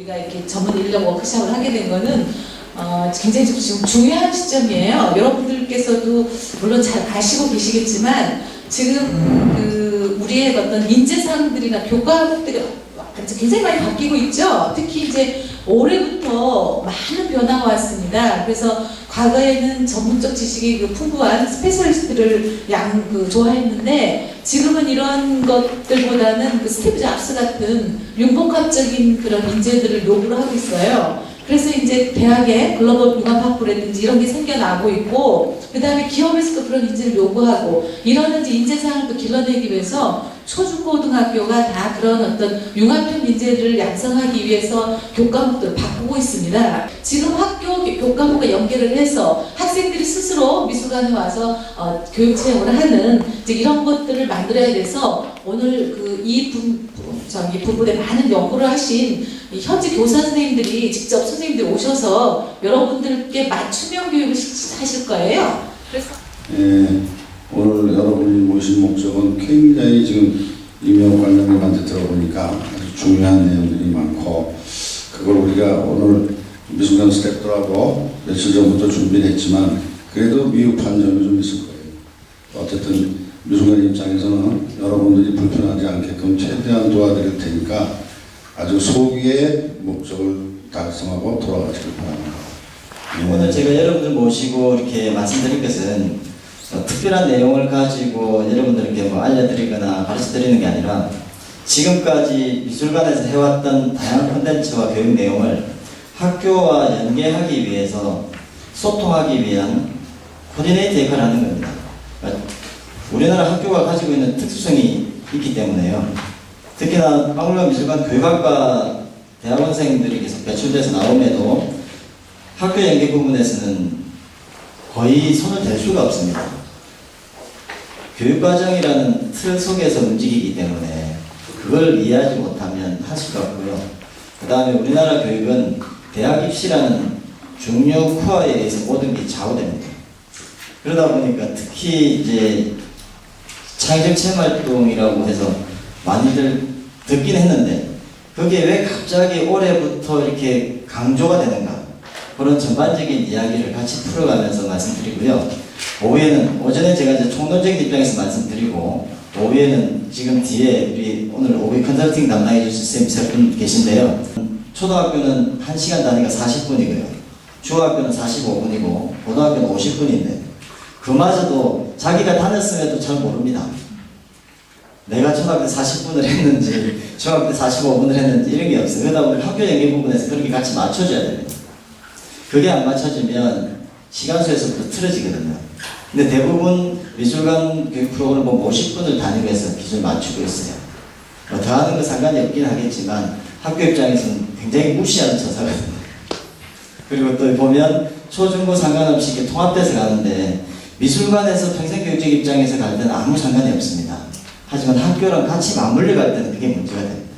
우리가 이렇게 전문 인력 워크숍을 하게 된 거는 어, 굉장히 좀 지금 중요한 시점이에요. 여러분들께서도 물론 잘 아시고 계시겠지만 지금 그 우리의 어떤 인재상들이나 교과목들이 굉장히 많이 바뀌고 있죠. 특히 이제 올해부터 많은 변화가 왔습니다. 그래서 과거에는 전문적 지식이 그 풍부한 스페셜리스트를 양, 그, 좋아했는데 지금은 이런 것들보다는 그 스티브 잡스 같은 융복합적인 그런 인재들을 요구를 하고 있어요. 그래서 이제 대학에 글로벌 융합학부라든지 이런 게 생겨나고 있고 그 다음에 기업에서도 그런 인재를 요구하고 이제 인재상을 또 길러내기 위해서 초중고등학교가 다 그런 어떤 융합형 인재를 양성하기 위해서 교과목들을 바꾸고 있습니다. 지금 학교 교과목과 연계를 해서 학생들이 스스로 미술관에 와서 어, 교육 체험을 하는 이제 이런 것들을 만들어야 돼서 오늘 그이 부분에 많은 연구를 하신 이 현지 교사 선생님들이 직접 선생님들이 오셔서 여러분들께 맞춤형 교육을 시- 하실 거예요. 그래서 예, 오늘 여러분이 모신 목적은 굉장히 지금 이명 관장님한테 들어보니까 아주 중요한 내용들이 많고 그걸 우리가 오늘 미술관 스태프들하고 며칠 전부터 준비를 했지만 그래도 미흡한 점이 좀 있을 거예요. 어쨌든 미술관 입장에서는 여러분들이 불편하지 않게끔 최대한 도와드릴 테니까 아주 소기의 목적을 달성하고 돌아가시길 바랍니다. 예. 오늘 제가 여러분들 모시고 이렇게 말씀드릴 것은 어, 특별한 내용을 가지고 여러분들께 뭐 알려드리거나 가르쳐 드리는 게 아니라 지금까지 미술관에서 해왔던 다양한 콘텐츠와 교육 내용을 학교와 연계하기 위해서 소통하기 위한 코디네이터 역할을 하는 겁니다. 그러니까 우리나라 학교가 가지고 있는 특수성이 있기 때문에요. 특히나 박물관 미술관 교육학과 대학원생들이 계속 배출돼서 나옴에도 학교 연계 부분에서는 거의 손을 댈 수가 없습니다. 교육과정이라는 틀 속에서 움직이기 때문에 그걸 이해하지 못하면 할 수가 없고요. 그 다음에 우리나라 교육은 대학 입시라는 중요 코어에 의해서 모든 게 좌우됩니다. 그러다 보니까 특히 이제 창의적 체험활동이라고 해서 많이들 듣긴 했는데 그게 왜 갑자기 올해부터 이렇게 강조가 되는가 그런 전반적인 이야기를 같이 풀어가면서 말씀드리고요. 오후에는 오전에 제가 이제 총론적인 입장에서 말씀드리고 오후에는 지금 뒤에 우리 오늘 오후 컨설팅 담당해 주실 쌤세분 계신데요. 초등학교는 1시간 단위가 40분이고요. 중학교는 45분이고 고등학교는 50분인데 그마저도 자기가 다녔음에도 잘 모릅니다. 내가 초등학교 40분을 했는지 중학교 45분을 했는지 이런 게 없어요. 그러다 보니 학교 연계 부분에서 그렇게 같이 맞춰줘야 됩니다. 그게 안 맞춰지면 시간수에서부터 틀어지거든요. 근데 대부분 미술관 교육 프로그램 보면 50분을 단위로 해서 기준을 맞추고 있어요. 뭐 더하는 건 상관이 없긴 하겠지만 학교 입장에서는 굉장히 무시하는 처사거든요. 그리고 또 보면 초중고 상관없이 이렇게 통합돼서 가는데 미술관에서 평생교육적 입장에서 갈 때는 아무 상관이 없습니다. 하지만 학교랑 같이 맞물려 갈 때는 그게 문제가 됩니다.